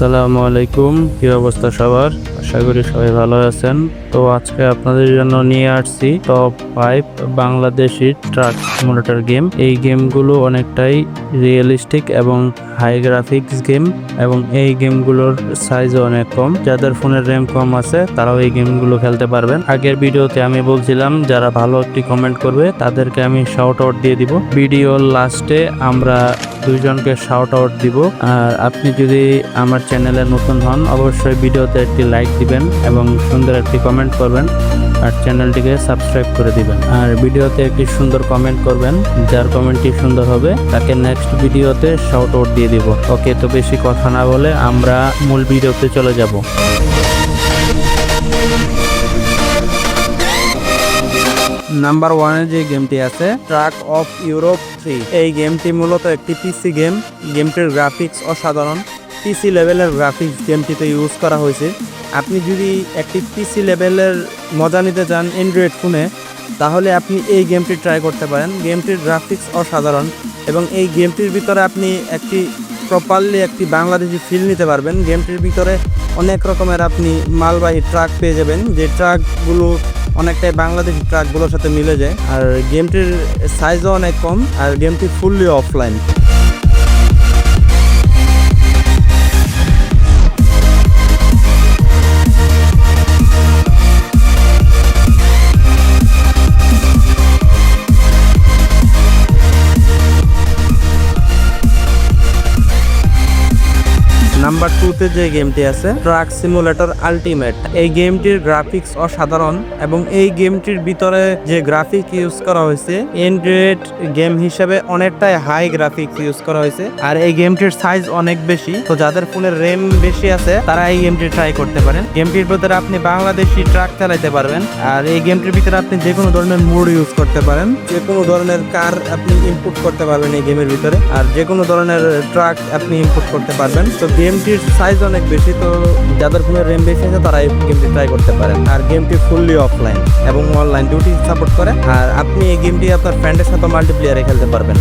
আসসালামু আলাইকুম কি অবস্থা সবার? আশা করি সবাই ভালো আছেন। তো আজকে আপনাদের জন্য নিয়ে আসছি top five Bangladeshi truck simulator game এই গেমগুলো অনেকটাই রিয়েলিস্টিক এবং হাই গ্রাফিক্স গেম এবং এই গেমগুলোর সাইজও অনেক কম। যাদের ফোনের র্যাম কম আছে, তারাও এই গেমগুলো খেলতে পারবেন। আগের ভিডিওতে আমি বলছিলাম, যারা ভালো একটি কমেন্ট করবে, তাদেরকে আমি শাউট আউট দিয়ে দিব। ভিডিওর লাস্টে আমরা দুইজনকে শাউট আউট দিব। আর আপনি যদি আমার চ্যানেলে নতুন হন, অবশ্যই ভিডিওতে একটি লাইক দিবেন এবং সুন্দর একটি কমেন্ট করবেন। আর চ্যানেলটিকে সাবস্ক্রাইব করে দিবেন। আর ভিডিওতে একটি সুন্দর কমেন্ট করবেন, যার কমেন্টটি সুন্দর হবে, তাকে নেক্সট ভিডিওতে শাউট আউট দিয়ে দিব। ওকে, তো বেশি কথা না বলে আমরা মূল ভিডিওতে চলে যাব। নাম্বার ওয়ানে যে গেমটি আছে ট্রাক অফ ইউরোপ থ্রি এই গেমটি মূলত একটি পিসি গেম গেমটির গ্রাফিক্স অসাধারণ। পিসি লেভেলের গ্রাফিক্স গেমটিতে ইউজ করা হয়েছে। আপনি যদি একটি পিসি লেভেলের মজা নিতে চান অ্যান্ড্রয়েড ফোনে তাহলে আপনি এই গেমটি ট্রাই করতে পারেন। গেমটির গ্রাফিক্স অসাধারণ এবং এই গেমটির ভিতরে আপনি একটি প্রপারলি একটি বাংলাদেশি ফিল নিতে পারবেন। গেমটির ভিতরে অনেক রকমের আপনি মালবাহী ট্রাক পেয়ে যাবেন। যে ট্রাকগুলো অনেকটাই বাংলাদেশি ট্রাকগুলোর সাথে মিলে যায়। আর গেমটির সাইজও অনেক কম, আর গেমটি ফুললি অফলাইন নাম্বার টুতে যে গেমটি আছে, ট্রাক সিমুলেটর আলটিমেট। এই গেমটির গ্রাফিক্স অসাধারণ এবং এই গেমটির ভিতরে যে গ্রাফিক ইউজ করা হয়েছে অ্যান্ড্রয়েড গেম হিসেবে অনেকটাই হাই গ্রাফিক্স ইউজ করা হয়েছে। আর এই গেমটির সাইজ অনেক বেশি, তো যাদের ফোনের র্যাম বেশি আছে, তারা এই গেমটি ট্রাই করতে পারেন। গেমটির ভিতরে আপনি বাংলাদেশি ট্রাক চালাইতে পারবেন। আর এই গেমটির ভিতরে আপনি যে কোনো ধরনের মোড ইউজ করতে পারেন। যে কোনো ধরনের কার আপনি ইনপুট করতে পারবেন এই গেমের ভিতরে। আর যে কোনো ধরনের ট্রাক আপনি ইনপুট করতে পারবেন। তো গেমটির সাইজ অনেক বেশি, তো যাদের ফোনের র্যাম বেশি আছে তারা এই গেমটি ট্রাই করতে পারেন। আর গেমটি ফুললি অফলাইন এবং অনলাইন দুটি সাপোর্ট করে। আর আপনি এই গেমটি আপনার ফ্রেন্ডের সাথে মাল্টিপ্লেয়ারে খেলতে পারবেন।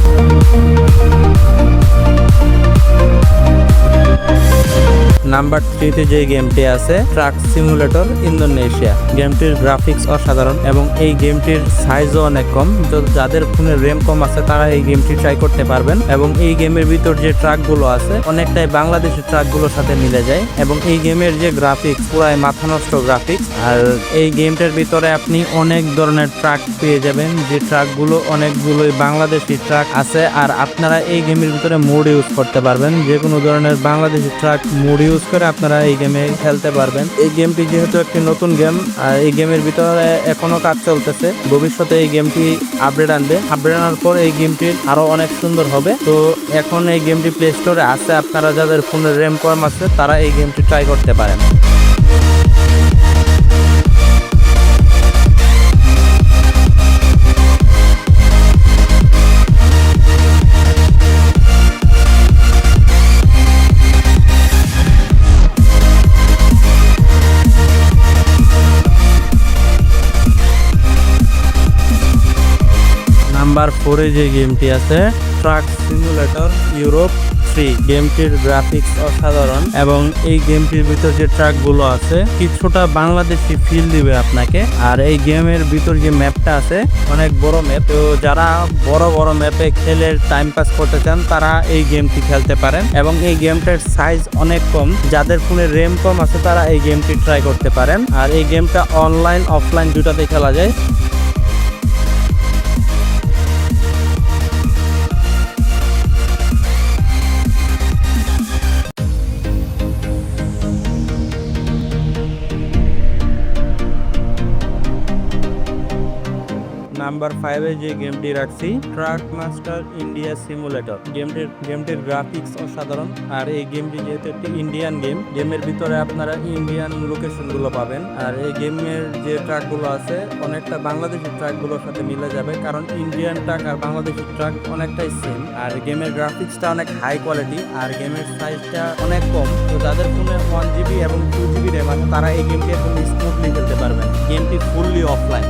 নাম্বার থ্রিতে যে গেমটি আছে, ট্রাক সিমুলেটর ইন্দোনেশিয়া। গেমটির গ্রাফিক্স অসাধারণ এবং এই গেমটির সাইজও অনেক কম। তো যাদের ফোনের র্যাম কম আছে, তারা এই গেমটি ট্রাই করতে পারবেন এবং এই গেমের ভিতর যে ট্রাকগুলো আছে, অনেকটাই বাংলাদেশের ট্রাকগুলোর সাথে মিলে যায় এবং এই গেমের যে গ্রাফিক্স, পুরাই মাথা নষ্ট গ্রাফিক্স। আর এই গেমটার ভিতরে আপনি অনেক ধরনের ট্রাক পেয়ে যাবেন, যে ট্রাকগুলো অনেকগুলোই বাংলাদেশি ট্রাক আছে। আর আপনারা এই গেমের ভিতরে মোড ইউজ করতে পারবেন। যে কোনো ধরনের বাংলাদেশি ট্রাক মোড ইউজ করে আপনারা এই গেমে খেলতে পারবেন। এই গেমটি যেহেতু একটি নতুন গেম, আর এই গেমের ভিতরে এখনও কাজ চলতেছে। ভবিষ্যতে এই গেমটি আপডেট আনবে। আপডেট আনার পর এই গেমটি আরও অনেক সুন্দর হবে। তো এখন এই গেমটি প্লে স্টোরে আছে। আপনারা যাদের ফোনের র্যাম কম আছে, তারা এই গেমটি ট্রাই করতে পারেন। নাম্বার ফোরে যে গেমটি আছে, ট্রাক সিমুলেটর ইউরোপ থ্রি। গেমটির গ্রাফিক্স অসাধারণ এবং এই গেমটির ভিতর যে ট্রাকগুলো আছে, কিছুটা বাংলাদেশি ফিল দিবে আপনাকে। আর এই গেমের ভিতর যে ম্যাপটা আছে, অনেক বড় ম্যাপ তো যারা বড় বড় ম্যাপে খেলে টাইম পাস করতে চান, তারা এই গেমটি খেলতে পারেন। এবং এই গেমটার সাইজ অনেক কম। যাদের ফোনে রেম কম আছে, তারা এই গেমটি ট্রাই করতে পারেন। আর এই গেমটা অনলাইন অফলাইন দুটাতে খেলা যায়। নাম্বার ফাইভে যে গেমটি রাখছি ট্রাক মাস্টার ইন্ডিয়া সিমুলেটর গেমটির গেমটির গ্রাফিক্স অসাধারণ। আর এই গেমটি যেহেতু একটি ইন্ডিয়ান গেম গেমের ভিতরে আপনারা ইন্ডিয়ান লোকেশনগুলো পাবেন। আর এই গেমের যে ট্রাকগুলো আছে, অনেকটা বাংলাদেশি ট্রাকগুলোর সাথে মিলে যাবে। কারণ ইন্ডিয়ান ট্রাক আর বাংলাদেশের ট্রাক অনেকটাই সেম আর গেমের গ্রাফিক্সটা অনেক হাই কোয়ালিটি আর গেমের সাইজটা অনেক কম। তো যাদের ফোনে ওয়ান জিবি এবং টু জিবি র্যাম আছে, তারা এই গেমটি একদম স্মুথলি খেলতে পারবেন। গেমটি ফুললি অফলাইন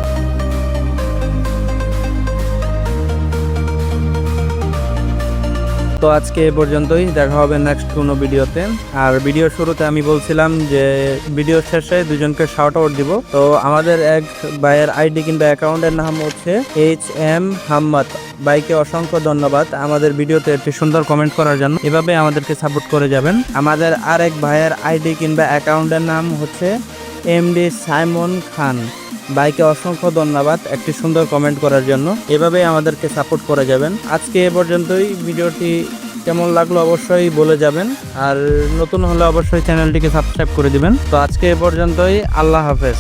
তো আজকে এ পর্যন্তই, দেখা হবে নেক্সট কোনো ভিডিওতে। আর ভিডিও শুরুতে আমি বলছিলাম যে ভিডিও শেষে দুজনকে শাউট আউট দিব। তো আমাদের এক ভাইয়ের আইডি কিংবা অ্যাকাউন্টের নাম হচ্ছে এইচ এম হাম্মাদ বাইকে অসংখ্য ধন্যবাদ আমাদের ভিডিওতে একটি সুন্দর কমেন্ট করার জন্য। এভাবে আমাদেরকে সাপোর্ট করে যাবেন। আমাদের আরেক ভাইয়ের আইডি কিংবা অ্যাকাউন্টের নাম হচ্ছে এমডি সাইমন খান বাইকে অসংখ্য ধন্যবাদ একটি সুন্দর কমেন্ট করার জন্য। এভাবেই আমাদেরকে সাপোর্ট করে যাবেন। আজকে এ পর্যন্তই। ভিডিওটি কেমন লাগল অবশ্যই বলে যাবেন। আর নতুন হলে অবশ্যই চ্যানেলটিকে সাবস্ক্রাইব করে দিবেন। তো আজকে এ পর্যন্তই। আল্লাহ হাফেজ।